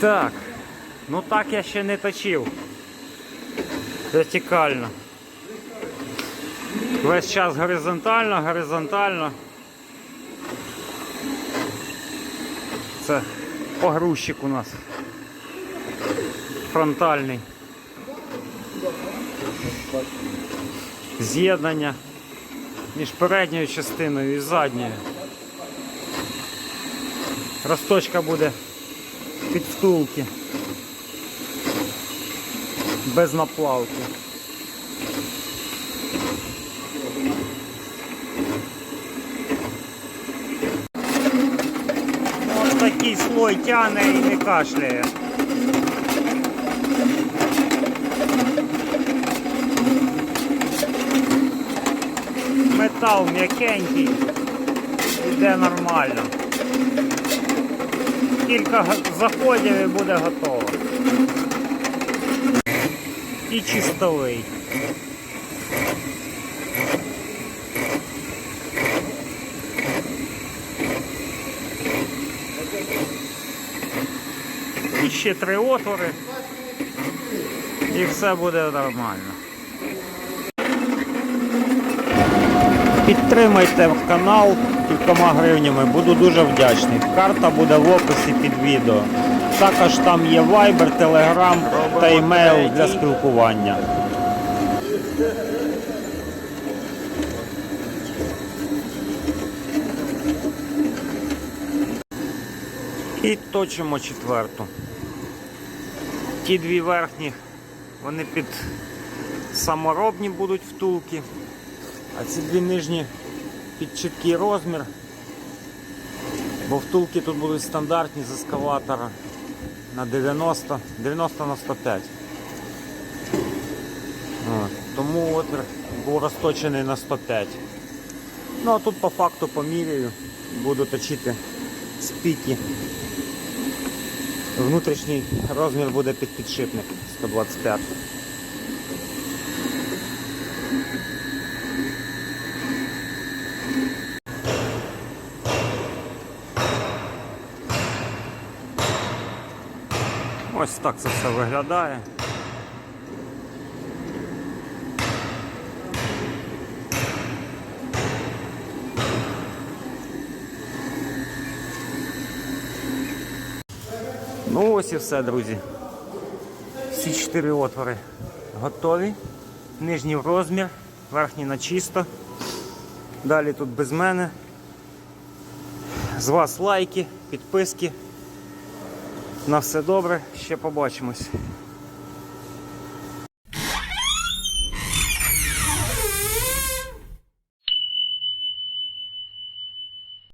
Так, ну так я ще не точив. Вертикально. Весь час горизонтально, горизонтально. Це погрузчик у нас. Фронтальний. З'єднання між передньою частиною і задньою. Росточка буде під втулки. Без наплавки. Ось такий слой тяне і не кашляє. Метал м'якенький, іде нормально. Кілька заходів і буде готово. І чистовий. І ще три отвори. І все буде нормально. Підтримайте канал кількома гривнями, буду дуже вдячний. Карта буде в описі під відео. Також там є Viber, Telegram та емейл для спілкування. І точимо четверту. Ті дві верхні, вони під саморобні будуть втулки. А ці дві нижні під чіткий розмір. Бо втулки тут будуть стандартні з ескаватора на 90, 90 на 105. От. Тому отвір був розточений на 105. Ну а тут по факту поміряю, буду точити спіки. Внутрішній розмір буде під підшипник 125. Ось так це все виглядає. Ну ось і все, друзі. Всі чотири отвори готові. Нижній в розмір, верхній на чисто. Далі тут без мене. З вас лайки, підписки. На все добре, ще побачимось.